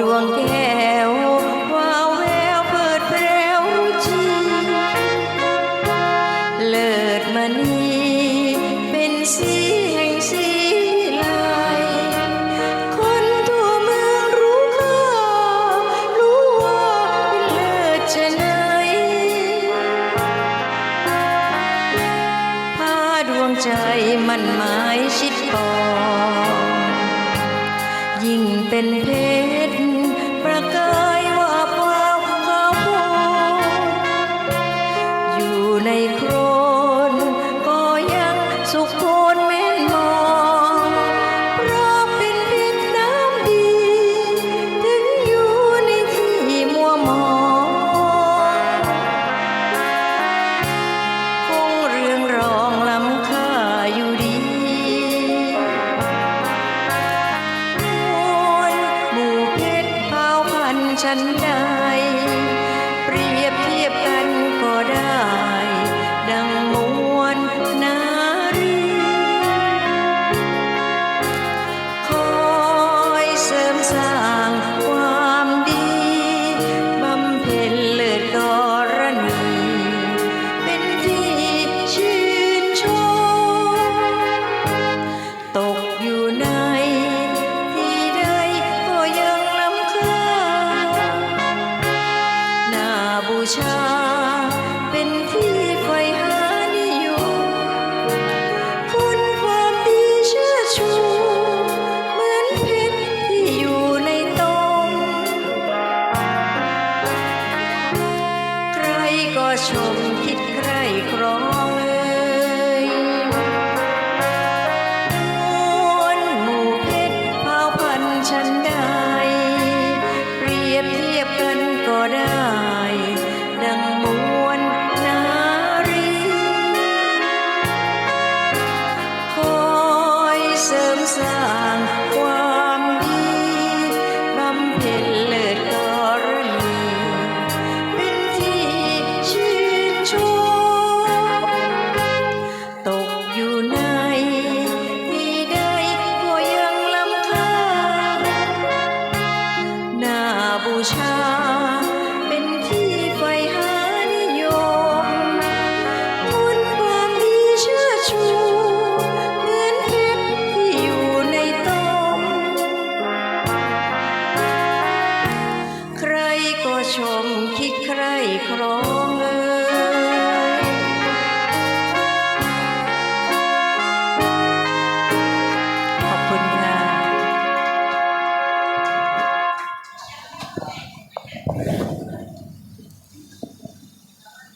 ดวงแก้ววาวแววเปิดแปรวชีเลิศมณีเป็นสีแห่งสีลายคนทั่วเมืองรู้ค่ารู้ว่าเป็นเลิศชะไหนพาดวงใจมันหมายชิดปองยิ่งเป็นเพชร ในโครนก็ยังสุขโพนแม่นมอง เพราะเป็นเพชรน้ำดี ถึงอยู่ในที่มัวหมองคงเรื่องรองล้ำค่าอยู่ดีมวลหมู่เพชรเผาพันชั้นใด ខ្ញុំគិតក្រៃក្រង ชา เป็นที่ไฟหานิยมมุนความดีเชื่อชู เหมือนเพชรที่อยู่ในต้มใครก็ชมคิดใครครองเออ